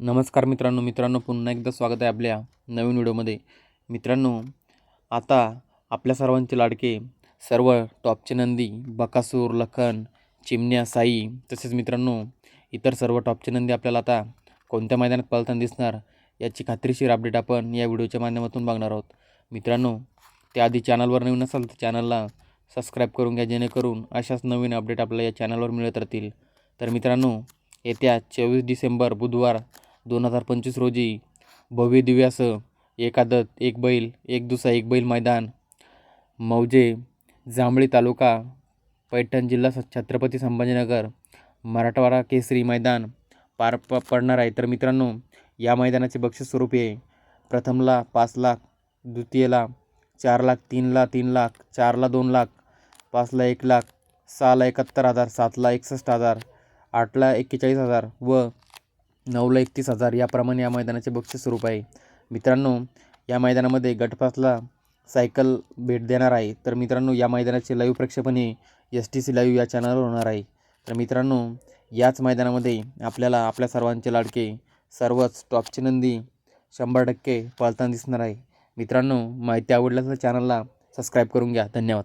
नमस्कार मित्रांनो मित्रांनो पुन्हा एकदा स्वागत आहे आपल्या नवीन व्हिडिओमध्ये. मित्रांनो आता आपल्या सर्वांचे लाडके सर्व टॉपचे नंदी बकासूर लखन चिमण्या साई तसेच मित्रांनो इतर सर्व टॉपचे नंदी आपल्याला आता कोणत्या मैदानात पळताना दिसणार याची खात्रीशीर अपडेट आपण या व्हिडिओच्या माध्यमातून बघणार आहोत. मित्रांनो त्याआधी चॅनलवर नवीन असाल तर चॅनलला सबस्क्राईब करून घ्या जेणेकरून अशाच नवीन अपडेट आपल्याला या चॅनलवर मिळत राहतील. तर मित्रांनो येत्या चोवीस डिसेंबर बुधवार दोन हजार पंचवीस रोजी भव्य दिव्यास एकादत एक एक बैल एक दुसरा एक बैल मैदान. मौजे जांभळी तालुका पैठण जिल्हा स- छत्रपती संभाजीनगर मराठवाडा केसरी मैदान पार प पडणार आहे. तर मित्रांनो या मैदानाचे बक्षीस स्वरूपी आहे प्रथमला पाच लाख द्वितीयला चार लाख तीनला तीन लाख चारला दोन लाख पाचला एक लाख सहाला एकाहत्तर हजार सातला एकसष्ट हजार आठला एक्केचाळीस हजार व नऊला एकतीस हजार याप्रमाणे या मैदानाचे बक्षीस स्वरूप आहे. मित्रांनो या मैदानामध्ये गटपासला सायकल भेट देणार आहे. तर मित्रांनो या मैदानाचे लाईव्ह प्रक्षेपण हे एस टी सी लाईव्ह या चॅनलवर होणार आहे. तर मित्रांनो याच मैदानामध्ये आपल्याला आपल्या सर्वांचे लाडके सर्वच टॉपची नंदी शंभर टक्के पळताना दिसणार आहे. मित्रांनो माहिती आवडल्यास चॅनलला सबस्क्राईब करून घ्या. धन्यवाद.